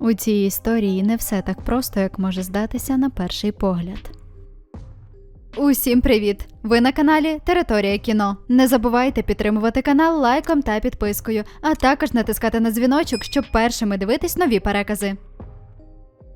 У цій історії не все так просто, як може здатися на перший погляд. Усім привіт! Ви на каналі Територія кіно. Не забувайте підтримувати канал лайком та підпискою, а також натискати на дзвіночок, щоб першими дивитись нові перекази.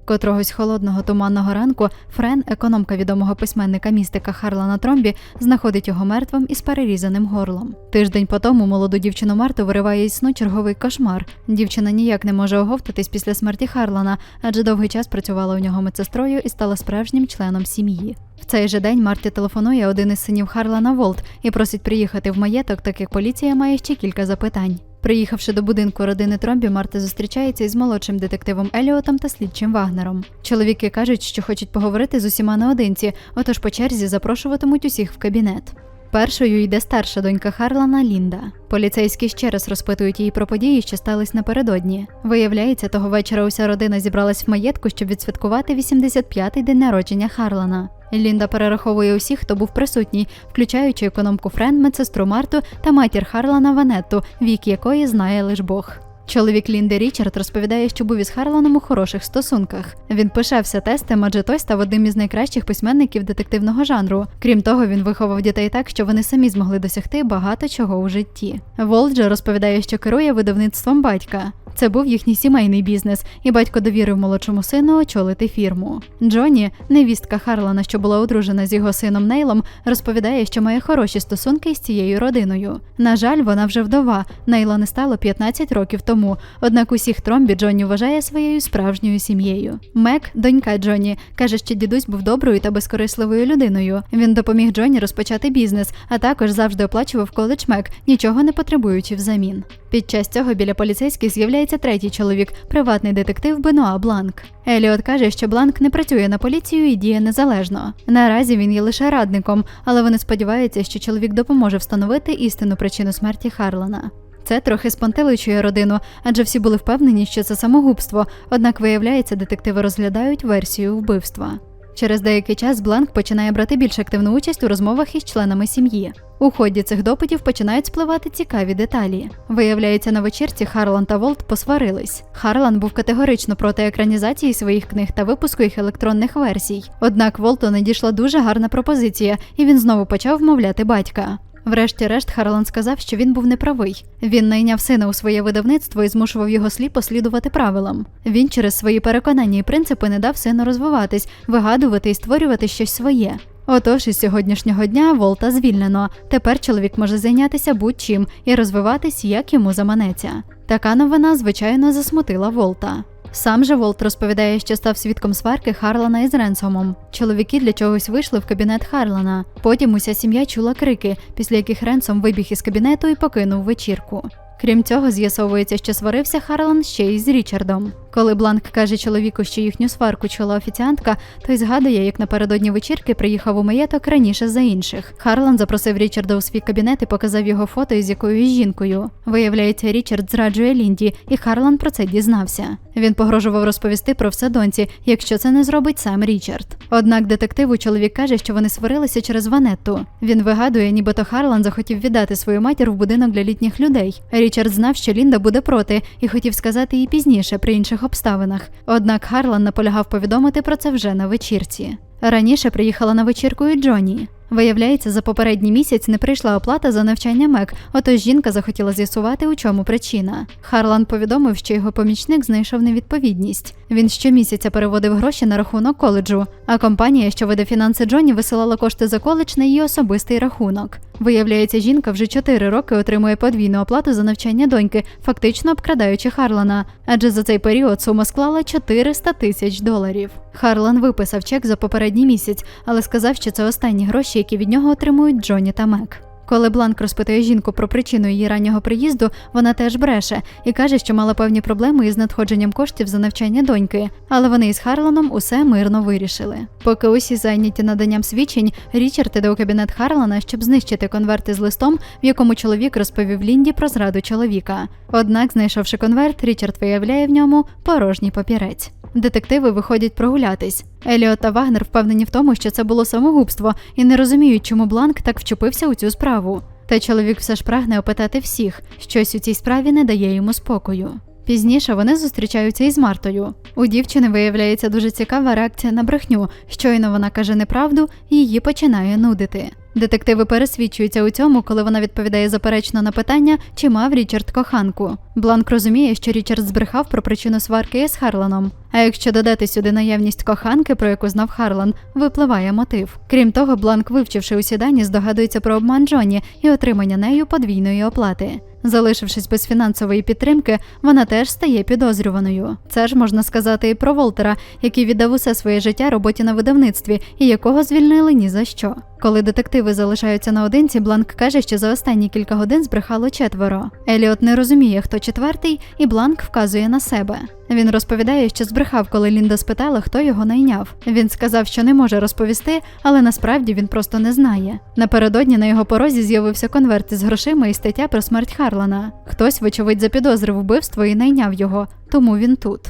Котрогось холодного туманного ранку Френ, економка відомого письменника містика Харлана Тромбі, знаходить його мертвим із перерізаним горлом. Тиждень по тому молоду дівчину Марту вириває із сну черговий кошмар. Дівчина ніяк не може оговтатись після смерті Харлана, адже довгий час працювала у нього медсестрою і стала справжнім членом сім'ї. В цей же день Марті телефонує один із синів Харлана Волт і просить приїхати в маєток, так як поліція має ще кілька запитань. Приїхавши до будинку родини Тромбі, Марта зустрічається із молодшим детективом Еліотом та слідчим Вагнером. Чоловіки кажуть, що хочуть поговорити з усіма наодинці, отож по черзі запрошуватимуть усіх в кабінет. Першою йде старша донька Харлана Лінда. Поліцейські ще раз розпитують її про події, що стались напередодні. Виявляється, того вечора уся родина зібралась в маєтку, щоб відсвяткувати 85-й день народження Харлана. Лінда перераховує усіх, хто був присутній, включаючи економку Френ, медсестру Марту та матір Харлана Ванетту, вік якої знає лиш Бог. Чоловік Лінди Річард розповідає, що був із Харланом у хороших стосунках. Він пишався тестом, адже той став одним із найкращих письменників детективного жанру. Крім того, він виховав дітей так, що вони самі змогли досягти багато чого у житті. Волджа розповідає, що керує видавництвом батька. Це був їхній сімейний бізнес, і батько довірив молодшому сину очолити фірму. Джоні, невістка Харлана, що була одружена з його сином Нейлом, розповідає, що має хороші стосунки з цією родиною. На жаль, вона вже вдова. Нейла не стало 15 років тому. Однак усіх Тромбі Джоні вважає своєю справжньою сім'єю. Мек, донька Джоні, каже, що дідусь був доброю та безкорисливою людиною. Він допоміг Джоні розпочати бізнес, а також завжди оплачував коледж Мек, нічого не потребуючи взамін. Під час цього біля поліцейських з'являється третій чоловік, приватний детектив Бенуа Бланк. Еліот каже, що Бланк не працює на поліцію і діє незалежно. Наразі він є лише радником, але вони сподіваються, що чоловік допоможе встановити істинну причину смерті Харлана. Це трохи спонтеличує родину, адже всі були впевнені, що це самогубство. Однак, виявляється, детективи розглядають версію вбивства. Через деякий час Бланк починає брати більш активну участь у розмовах із членами сім'ї. У ході цих допитів починають спливати цікаві деталі. Виявляється, на вечірці Харлан та Волт посварились. Харлан був категорично проти екранізації своїх книг та випуску їх електронних версій. Однак Волту надійшла дуже гарна пропозиція, і він знову почав вмовляти батька. Врешті-решт Харлан сказав, що він був неправий. Він найняв сина у своє видавництво і змушував його сліпо слідувати правилам. Він через свої переконання і принципи не дав сину розвиватись, вигадувати і створювати щось своє. Отож, із сьогоднішнього дня Волта звільнено. Тепер чоловік може зайнятися будь-чим і розвиватись, як йому заманеться. Така новина, звичайно, засмутила Волта. Сам же Волт розповідає, що став свідком сварки Харлана із Ренсомом. Чоловіки для чогось вийшли в кабінет Харлана. Потім уся сім'я чула крики, після яких Ренсом вибіг із кабінету і покинув вечірку. Крім цього, з'ясовується, що сварився Харлан ще й з Річардом. Коли Бланк каже чоловіку, що їхню сварку чула офіціантка, той згадує, як напередодні вечірки приїхав у маєток раніше за інших. Харлан запросив Річарда у свій кабінет і показав його фото із якоюсь жінкою. Виявляється, Річард зраджує Лінді, і Харлан про це дізнався. Він погрожував розповісти про все доньці, якщо це не зробить сам Річард. Однак детективу чоловік каже, що вони сварилися через Ванетту. Він вигадує, нібито Харлан захотів віддати свою матір в будинок для літніх людей. Річард знав, що Лінда буде проти, і хотів сказати їй пізніше при інших обставинах. Однак Харлан наполягав повідомити про це вже на вечірці. Раніше приїхала на вечірку і Джоні. Виявляється, за попередній місяць не прийшла оплата за навчання Мек, отож жінка захотіла з'ясувати, у чому причина. Харлан повідомив, що його помічник знайшов невідповідність. Він щомісяця переводив гроші на рахунок коледжу, а компанія, що веде фінанси Джоні, висилала кошти за коледж на її особистий рахунок. Виявляється, жінка вже 4 роки отримує подвійну оплату за навчання доньки, фактично обкрадаючи Харлана. Адже за цей період сума склала 400 тисяч доларів. Харлан виписав чек за попередній місяць, але сказав, що це останні гроші, які від нього отримують Джоні та Мек. Коли Бланк розпитує жінку про причину її раннього приїзду, вона теж бреше і каже, що мала певні проблеми із надходженням коштів за навчання доньки, але вони із Харланом усе мирно вирішили. Поки усі зайняті наданням свідчень, Річард іде у кабінет Харлана, щоб знищити конверти з листом, в якому чоловік розповів Лінді про зраду чоловіка. Однак, знайшовши конверт, Річард виявляє в ньому порожній папірець. Детективи виходять прогулятись. Еліот та Вагнер впевнені в тому, що це було самогубство, і не розуміють, чому Бланк так вчепився у цю справу. Та чоловік все ж прагне опитати всіх, щось у цій справі не дає йому спокою. Пізніше вони зустрічаються із Мартою. У дівчини виявляється дуже цікава реакція на брехню. Щойно вона каже неправду, її починає нудити. Детективи пересвідчуються у цьому, коли вона відповідає заперечно на питання, чи мав Річард коханку. Бланк розуміє, що Річард збрехав про причину сварки із Харланом. А якщо додати сюди наявність коханки, про яку знав Харлан, випливає мотив. Крім того, Бланк, вивчивши усі дані, здогадується про обман Джоні і отримання нею подвійної оплати. Залишившись без фінансової підтримки, вона теж стає підозрюваною. Це ж можна сказати і про Волтера, який віддав усе своє життя роботі на видавництві і якого звільнили ні за що. Коли детективи залишаються наодинці, Бланк каже, що за останні кілька годин збрехало четверо. Еліот не розуміє, хто четвертий, і Бланк вказує на себе. Він розповідає, що збрехав, коли Лінда спитала, хто його найняв. Він сказав, що не може розповісти, але насправді він просто не знає. Напередодні на його порозі з'явився конверт із грошима і стаття про смерть Харлана. Хтось, вочевидь, запідозрив вбивство і найняв його, тому він тут.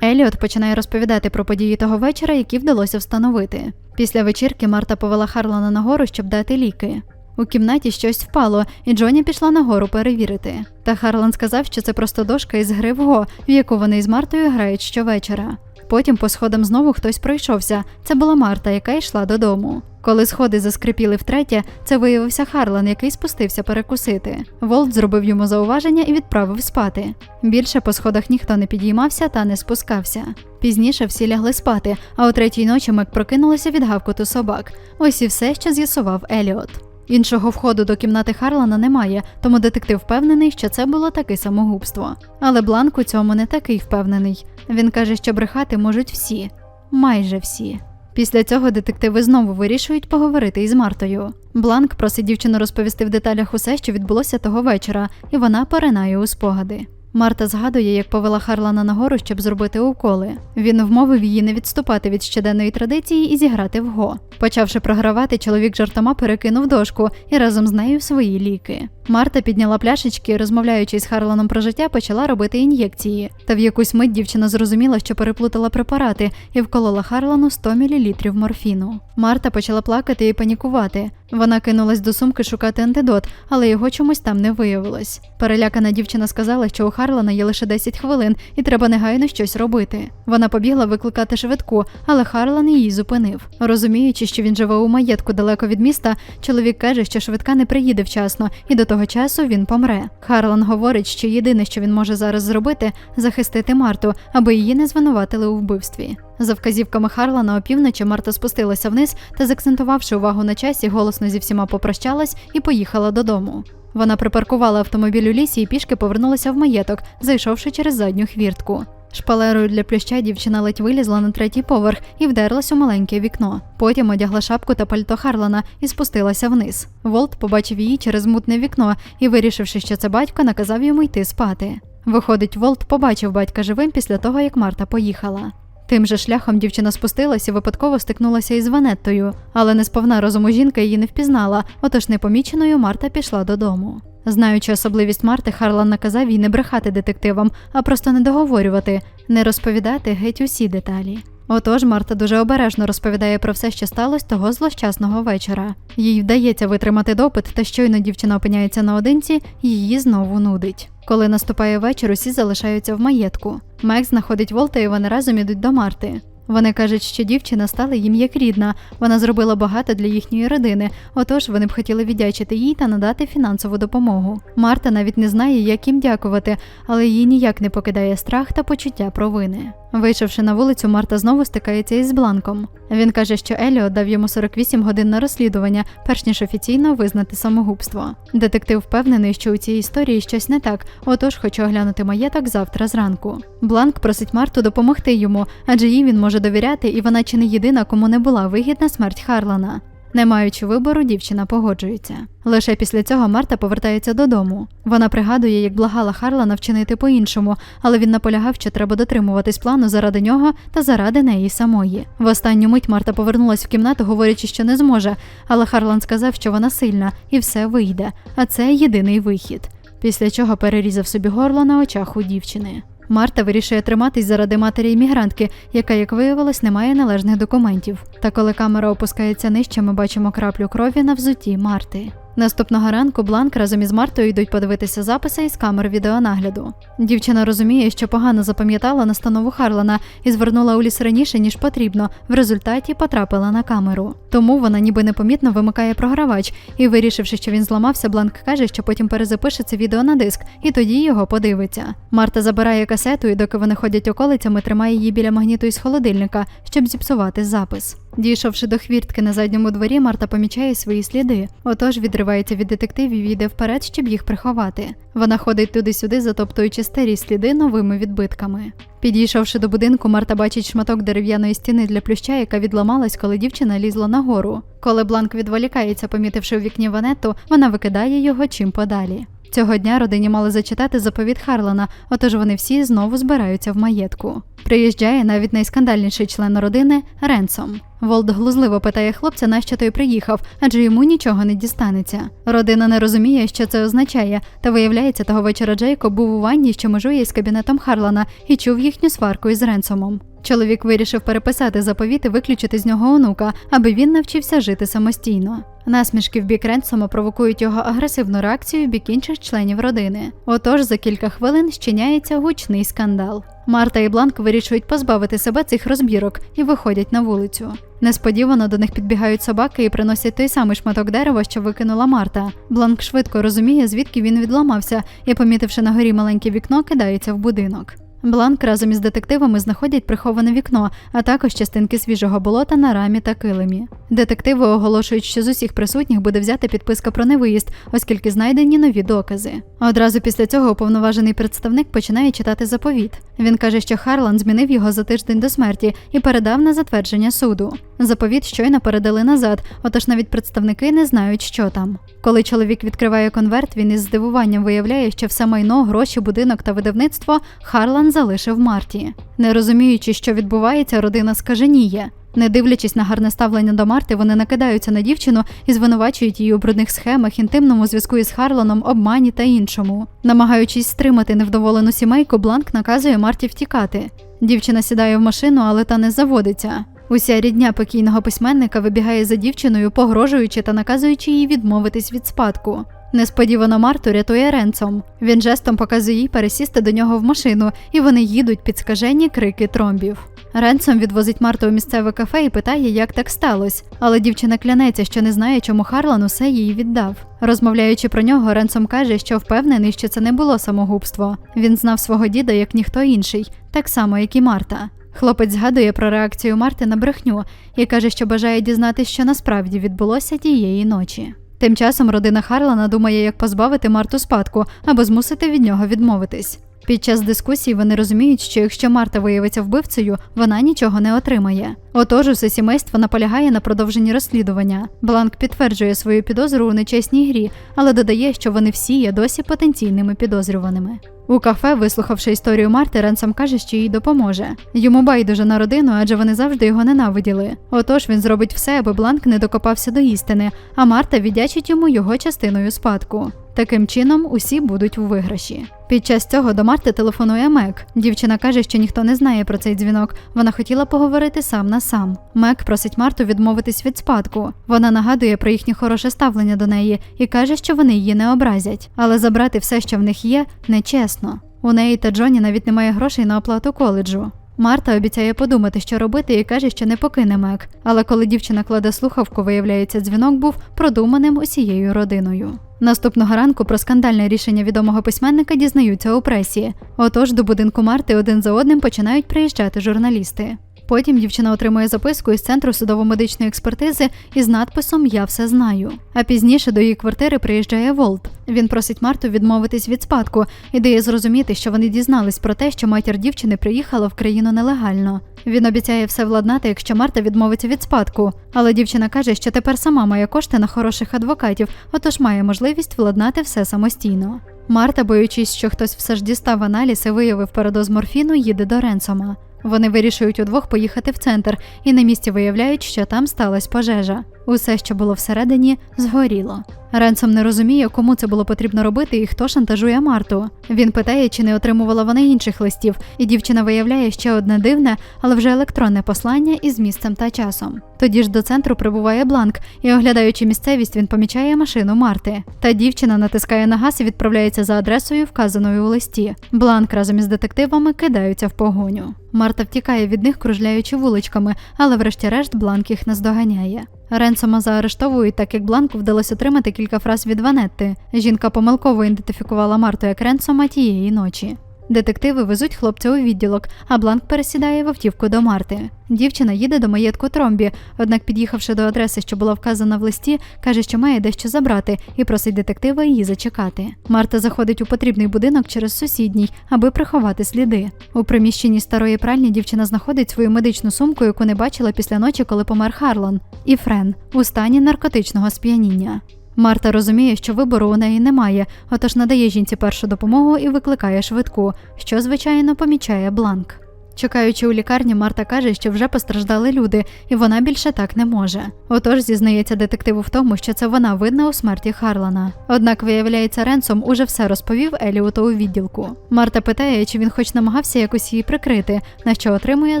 Еліот починає розповідати про події того вечора, які вдалося встановити. Після вечірки Марта повела Харлана нагору, щоб дати ліки. У кімнаті щось впало, і Джоні пішла нагору перевірити. Та Харлан сказав, що це просто дошка із гри в го, в яку вони з Мартою грають щовечора. Потім по сходам знову хтось пройшовся. Це була Марта, яка йшла додому. Коли сходи заскрипіли втретє, це виявився Харлан, який спустився перекусити. Волт зробив йому зауваження і відправив спати. Більше по сходах ніхто не підіймався та не спускався. Пізніше всі лягли спати, а о третій ночі Мек прокинулася від гавкоту собак. Ось і все, що з'ясував Еліот. Іншого входу до кімнати Харлана немає, тому детектив впевнений, що це було таке самогубство. Але Бланк у цьому не такий впевнений. Він каже, що брехати можуть всі, майже всі. Після цього детективи знову вирішують поговорити із Мартою. Бланк просить дівчину розповісти в деталях усе, що відбулося того вечора, і вона поринає у спогади. Марта згадує, як повела Харлана нагору, щоб зробити уколи. Він вмовив її не відступати від щоденної традиції і зіграти в го. Почавши програвати, чоловік жартома перекинув дошку і разом з нею свої ліки. Марта підняла пляшечки, розмовляючи з Харланом про життя, почала робити ін'єкції. Та в якусь мить дівчина зрозуміла, що переплутала препарати і вколола Харлану 100 мл морфіну. Марта почала плакати і панікувати. Вона кинулась до сумки шукати антидот, але його чомусь там не виявилось. Перелякана дівчина сказала, що у Харлана є лише 10 хвилин і треба негайно щось робити. Вона побігла викликати швидку, але Харлан її зупинив. Розуміючи, що він живе у маєтку далеко від міста, чоловік каже, що швидка не приїде вчасно, і до того часу він помре. Харлан говорить, що єдине, що він може зараз зробити, захистити Марту, аби її не звинуватили у вбивстві. За вказівками Харлана опівночі Марта спустилася вниз та, закцентувавши увагу на часі, голосно зі всіма попрощалась і поїхала додому. Вона припаркувала автомобіль у лісі і пішки повернулася в маєток, зайшовши через задню хвіртку. Шпалерою для плюща дівчина ледь вилізла на третій поверх і вдерлась у маленьке вікно. Потім одягла шапку та пальто Харлана і спустилася вниз. Волт побачив її через мутне вікно і, вирішивши, що це батько, наказав йому йти спати. Виходить, Волт побачив батька живим після того, як Марта поїхала. Тим же шляхом дівчина спустилась і випадково стикнулася із Ванеттою, але несповна розуму жінка її не впізнала, отож непоміченою Марта пішла додому. Знаючи особливість Марти, Харлан наказав їй не брехати детективам, а просто не договорювати, не розповідати геть усі деталі. Отож, Марта дуже обережно розповідає про все, що сталося того злощасного вечора. Їй вдається витримати допит, та щойно дівчина опиняється наодинці, її знову нудить. Коли наступає вечір, усі залишаються в маєтку. Мек знаходить Волта і вони разом ідуть до Марти. Вони кажуть, що дівчина стала їм як рідна. Вона зробила багато для їхньої родини, отож вони б хотіли віддячити їй та надати фінансову допомогу. Марта навіть не знає, як їм дякувати, але її ніяк не покидає страх та почуття провини. Вийшовши на вулицю, Марта знову стикається із Бланком. Він каже, що Еліо дав йому 48 годин на розслідування, перш ніж офіційно визнати самогубство. Детектив впевнений, що у цій історії щось не так, отож хоче оглянути маєток завтра зранку. Бланк просить Марту допомогти йому, адже їй він може довіряти, і вона чи не єдина, кому не була вигідна смерть Харлана. Не маючи вибору, дівчина погоджується. Лише після цього Марта повертається додому. Вона пригадує, як благала Харлана вчинити по-іншому, але він наполягав, що треба дотримуватись плану заради нього та заради неї самої. В останню мить Марта повернулась в кімнату, говорячи, що не зможе, але Харлан сказав, що вона сильна і все вийде, а це єдиний вихід. Після чого перерізав собі горло на очах у дівчини. Марта вирішує триматись заради матері іммігрантки, яка, як виявилось, не має належних документів. Та коли камера опускається нижче, ми бачимо краплю крові на взуті Марти. Наступного ранку Бланк разом із Мартою йдуть подивитися записи із камер відеонагляду. Дівчина розуміє, що погано запам'ятала настанову Харлана і звернула у ліс раніше, ніж потрібно. В результаті потрапила на камеру. Тому вона ніби непомітно вимикає програвач і, вирішивши, що він зламався, Бланк каже, що потім перезапише це відео на диск і тоді його подивиться. Марта забирає касету і, доки вони ходять околицями, тримає її біля магніту із холодильника, щоб зіпсувати запис. Дійшовши до хвіртки на задньому дворі, Марта помічає свої сліди. Отож відривається від детективів і йде вперед, щоб їх приховати. Вона ходить туди-сюди, затоптуючи старі сліди новими відбитками. Підійшовши до будинку, Марта бачить шматок дерев'яної стіни для плюща, яка відламалась, коли дівчина лізла нагору. Коли Бланк відволікається, помітивши у вікні ванету, вона викидає його чим подалі. Цього дня родині мали зачитати заповіт Харлана, отож вони всі знову збираються в маєтку. Приїжджає навіть найскандальніший член родини Ренсом. Волд глузливо питає хлопця, нащо той приїхав, адже йому нічого не дістанеться. Родина не розуміє, що це означає, та виявляється, того вечора Джейкоб був у ванні, що межує із кабінетом Харлана, і чув їхню сварку із Ренсомом. Чоловік вирішив переписати заповіт і виключити з нього онука, аби він навчився жити самостійно. Насмішки в бік Ренсома провокують його агресивну реакцію в бік інших членів родини. Отож, за кілька хвилин щиняється гучний скандал. Марта і Бланк вирішують позбавити себе цих розбірок і виходять на вулицю. Несподівано до них підбігають собаки і приносять той самий шматок дерева, що викинула Марта. Бланк швидко розуміє, звідки він відламався, і, помітивши на горі маленьке вікно, кидається в будинок. Бланк разом із детективами знаходять приховане вікно, а також частинки свіжого болота на рамі та килимі. Детективи оголошують, що з усіх присутніх буде взяти підписка про невиїзд, оскільки знайдені нові докази. Одразу після цього уповноважений представник починає читати заповіт. Він каже, що Харлан змінив його за тиждень до смерті і передав на затвердження суду. Заповіт щойно передали назад, отож навіть представники не знають, що там. Коли чоловік відкриває конверт, він із здивуванням виявляє, що все майно, гроші, будинок та видавництво Харлан залишив Марті. Не розуміючи, що відбувається, родина скаженіє. Не дивлячись на гарне ставлення до Марти, вони накидаються на дівчину і звинувачують її у брудних схемах, інтимному зв'язку із Харланом, обмані та іншому. Намагаючись стримати невдоволену сімейку, Бланк наказує Марті втікати. Дівчина сідає в машину, але та не заводиться. Уся рідня покійного письменника вибігає за дівчиною, погрожуючи та наказуючи їй відмовитись від спадку. Несподівано Марту рятує Ренцом. Він жестом показує їй пересісти до нього в машину, і вони їдуть під скажені крики тромбів. Ренсом відвозить Марту у місцеве кафе і питає, як так сталося. Але дівчина клянеться, що не знає, чому Харлан усе їй віддав. Розмовляючи про нього, Ренсом каже, що впевнений, що це не було самогубство. Він знав свого діда як ніхто інший, так само, як і Марта. Хлопець згадує про реакцію Марти на брехню і каже, що бажає дізнатися, що насправді відбулося тієї ночі. Тим часом родина Харлана думає, як позбавити Марту спадку або змусити від нього відмовитись. Під час дискусії вони розуміють, що якщо Марта виявиться вбивцею, вона нічого не отримає. Отож, усе сімейство наполягає на продовженні розслідування. Бланк підтверджує свою підозру у нечесній грі, але додає, що вони всі є досі потенційними підозрюваними. У кафе, вислухавши історію Марти, Ренсом каже, що їй допоможе. Йому байдуже на родину, адже вони завжди його ненавиділи. Отож він зробить все, аби Бланк не докопався до істини, а Марта віддячить йому його частиною спадку. Таким чином, усі будуть у виграші. Під час цього до Марти телефонує Мек. Дівчина каже, що ніхто не знає про цей дзвінок. Вона хотіла поговорити сам на сам. Мек просить Марту відмовитись від спадку. Вона нагадує про їхнє хороше ставлення до неї і каже, що вони її не образять. Але забрати все, що в них є, нечесно. У неї та Джоні навіть немає грошей на оплату коледжу. Марта обіцяє подумати, що робити, і каже, що не покине Мек. Але коли дівчина кладе слухавку, виявляється, дзвінок був продуманим усією родиною. Наступного ранку про скандальне рішення відомого письменника дізнаються у пресі. Отож до будинку Марти один за одним починають приїжджати журналісти. Потім дівчина отримує записку із центру судово-медичної експертизи із надписом Я все знаю. А пізніше до її квартири приїжджає Волт. Він просить Марту відмовитись від спадку і дає зрозуміти, що вони дізнались про те, що матір дівчини приїхала в країну нелегально. Він обіцяє все владнати, якщо Марта відмовиться від спадку. Але дівчина каже, що тепер сама має кошти на хороших адвокатів, отож має можливість владнати все самостійно. Марта, боючись, що хтось все ж дістав аналіз і виявив передоз морфіну, їде до Ренсома. Вони вирішують удвох поїхати в центр і на місці виявляють, що там сталася пожежа. Усе, що було всередині, згоріло. Ренсом не розуміє, кому це було потрібно робити і хто шантажує Марту. Він питає, чи не отримувала вона інших листів, і дівчина виявляє ще одне дивне, але вже електронне послання із місцем та часом. Тоді ж до центру прибуває бланк, і оглядаючи місцевість, він помічає машину Марти. Та дівчина натискає на газ і відправляється за адресою, вказаною у листі. Бланк разом із детективами кидаються в погоню. Марта втікає від них, кружляючи вуличками, але врешті-решт бланк їх наздоганяє. Ренсома заарештовують, так як бланку вдалося отримати кілька фраз від Ванетти. Жінка помилково ідентифікувала Марту як Ренсома тієї ночі. Детективи везуть хлопця у відділок, а бланк пересідає в автівку до Марти. Дівчина їде до маєтку Тромбі, однак, під'їхавши до адреси, що була вказана в листі, каже, що має дещо забрати, і просить детектива її зачекати. Марта заходить у потрібний будинок через сусідній, аби приховати сліди. У приміщенні старої пральні дівчина знаходить свою медичну сумку, яку не бачила після ночі, коли помер Харлан, і Френ у стані наркотичного сп'яніння. Марта розуміє, що вибору у неї немає, отож надає жінці першу допомогу і викликає швидку, що, звичайно, помічає бланк. Чекаючи у лікарні, Марта каже, що вже постраждали люди, і вона більше так не може. Отож зізнається детективу в тому, що це вона винна у смерті Харлана. Однак, виявляється, Ренсом уже все розповів Еліоту у відділку. Марта питає, чи він хоч намагався якось її прикрити, на що отримує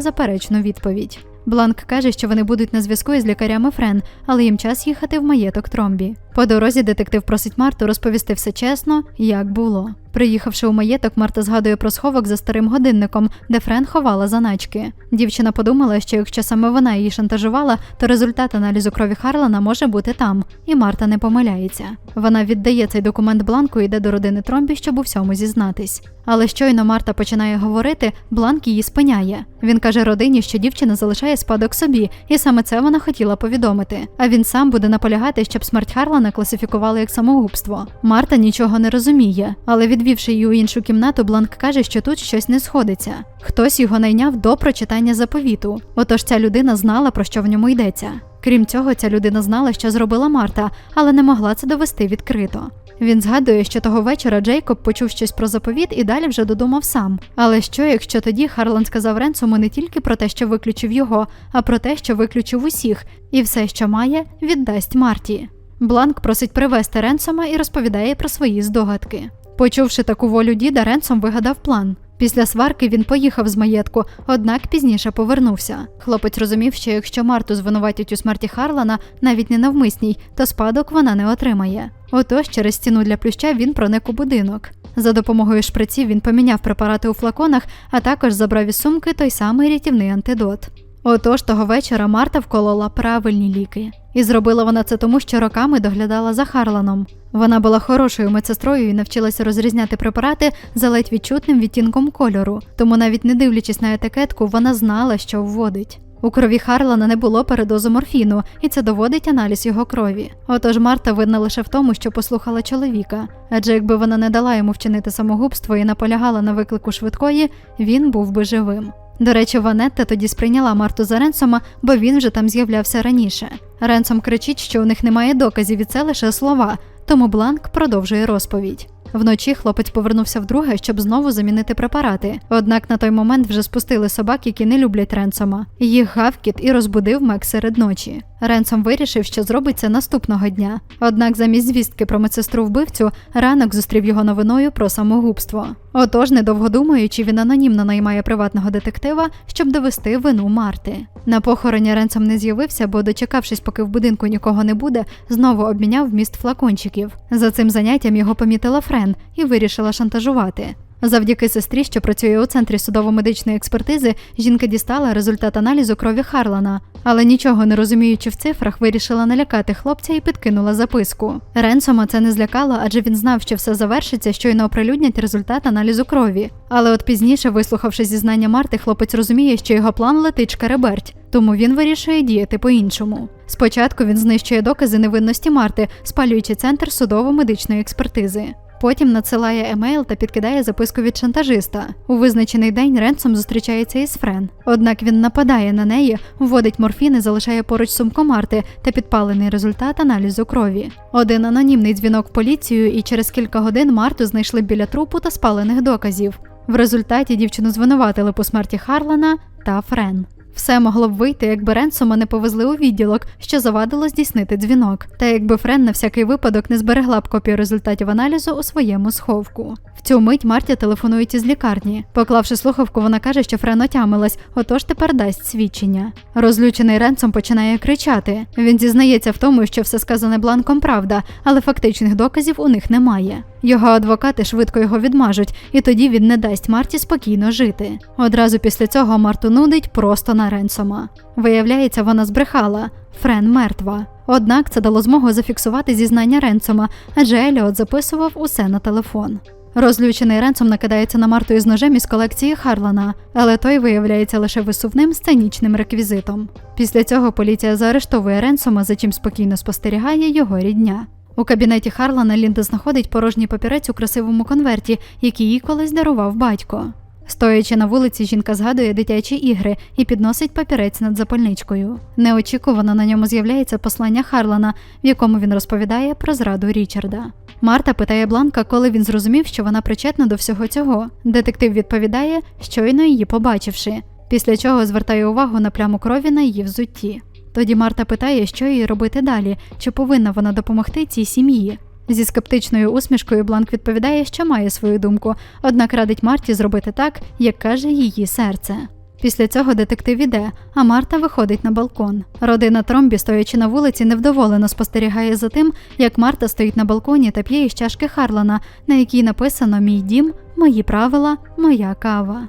заперечну відповідь. Бланк каже, що вони будуть на зв'язку із лікарями Френ, але їм час їхати в маєток Тромбі. По дорозі детектив просить Марту розповісти все чесно, як було. Приїхавши у маєток, Марта згадує про сховок за старим годинником, де Френ ховала заначки. Дівчина подумала, що якщо саме вона її шантажувала, то результат аналізу крові Харлана може бути там, і Марта не помиляється. Вона віддає цей документ бланку і йде до родини Тромбі, щоб у всьому зізнатись. Але щойно Марта починає говорити, бланк її спиняє. Він каже родині, що дівчина залишає спадок собі, і саме це вона хотіла повідомити. А він сам буде наполягати, щоб смерть Харлана класифікували як самогубство. Марта нічого не розуміє, але відвівши її у іншу кімнату, Бланк каже, що тут щось не сходиться. Хтось його найняв до прочитання заповіту. Отож ця людина знала, про що в ньому йдеться. Крім цього, ця людина знала, що зробила Марта, але не могла це довести відкрито. Він згадує, що того вечора Джейкоб почув щось про заповіт і далі вже додумав сам. Але що, якщо тоді Харлан сказав Ренсому не тільки про те, що виключив його, а про те, що виключив усіх, і все, що має, віддасть Марті. Бланк просить привезти Ренсома і розповідає про свої здогадки. Почувши таку волю діда, Ренсом вигадав план. Після сварки він поїхав з маєтку, однак пізніше повернувся. Хлопець розумів, що якщо Марту звинуватять у смерті Харлана, навіть не навмисній, то спадок вона не отримає. Отож, через стіну для плюща він проник у будинок. За допомогою шприців він поміняв препарати у флаконах, а також забрав із сумки той самий рятівний антидот. Отож, того вечора Марта вколола правильні ліки. І зробила вона це тому, що роками доглядала за Харланом. Вона була хорошою медсестрою і навчилася розрізняти препарати за ледь відчутним відтінком кольору, тому навіть не дивлячись на етикетку, вона знала, що вводить. У крові Харлана не було передозу морфіну, і це доводить аналіз його крові. Отож Марта винна лише в тому, що послухала чоловіка. Адже якби вона не дала йому вчинити самогубство і наполягала на виклику швидкої, він був би живим. До речі, Ванетта тоді сприйняла Марту за Ренсома, бо він вже там з'являвся раніше. Ренсом кричить, що у них немає доказів і це лише слова, тому Бланк продовжує розповідь. Вночі хлопець повернувся вдруге, щоб знову замінити препарати. Однак на той момент вже спустили собак, які не люблять Ренсома. Їх гавкіт і розбудив Мек серед ночі. Ренсом вирішив, що зробить це наступного дня. Однак, замість звістки про медсестру вбивцю, ранок зустрів його новиною про самогубство. Отож, недовго думаючи, він анонімно наймає приватного детектива, щоб довести вину Марти. На похороні Ренсом не з'явився, бо, дочекавшись, поки в будинку нікого не буде, знову обміняв вміст флакончиків. За цим заняттям його помітила Френ і вирішила шантажувати. Завдяки сестрі, що працює у центрі судово-медичної експертизи, жінка дістала результат аналізу крові Харлана, але нічого не розуміючи в цифрах, вирішила налякати хлопця і підкинула записку. Ренсома це не злякало, адже він знав, що все завершиться, щойно оприлюднять результат аналізу крові. Але от пізніше, вислухавши зізнання Марти, хлопець розуміє, що його план летить шкереберть, тому він вирішує діяти по-іншому. Спочатку він знищує докази невинності Марти, спалюючи центр судово-медичної експертизи. Потім надсилає емейл та підкидає записку від шантажиста. У визначений день Ренсом зустрічається із Френ. Однак він нападає на неї, вводить морфін і залишає поруч сумку Марти та підпалений результат аналізу крові. Один анонімний дзвінок в поліцію, і через кілька годин Марту знайшли біля трупу та спалених доказів. В результаті дівчину звинуватили по смерті Харлана та Френ. Все могло б вийти, якби Ренсома не повезли у відділок, що завадило здійснити дзвінок, та якби Френ на всякий випадок не зберегла б копію результатів аналізу у своєму сховку. В цю мить Марті телефонують із лікарні. Поклавши слухавку, вона каже, що Френ отямилась, отож тепер дасть свідчення. Розлючений Ренсом починає кричати. Він зізнається в тому, що все сказане бланком правда, але фактичних доказів у них немає. Його адвокати швидко його відмажуть, і тоді він не дасть Марті спокійно жити. Одразу після цього Марту нудить просто на Ренсома. Виявляється, вона збрехала. Френ мертва. Однак це дало змогу зафіксувати зізнання Ренсома, адже Еліот записував усе на телефон. Розлючений Ренсом накидається на Марту із ножем із колекції Харлана, але той виявляється лише висувним сценічним реквізитом. Після цього поліція заарештовує Ренсома, за чим спокійно спостерігає його рідня. У кабінеті Харлана Лінда знаходить порожній папірець у красивому конверті, який їй колись дарував батько. Стоячи на вулиці, жінка згадує дитячі ігри і підносить папірець над запальничкою. Неочікувано на ньому з'являється послання Харлана, в якому він розповідає про зраду Річарда. Марта питає Бланка, коли він зрозумів, що вона причетна до всього цього. Детектив відповідає, щойно її побачивши, після чого звертає увагу на пляму крові на її взутті. Тоді Марта питає, що їй робити далі, чи повинна вона допомогти цій сім'ї. Зі скептичною усмішкою Бланк відповідає, що має свою думку, однак радить Марті зробити так, як каже її серце. Після цього детектив іде, а Марта виходить на балкон. Родина Тромбі, стоячи на вулиці, невдоволено спостерігає за тим, як Марта стоїть на балконі та п'є із чашки Харлана, на якій написано Мій дім, мої правила, моя кава.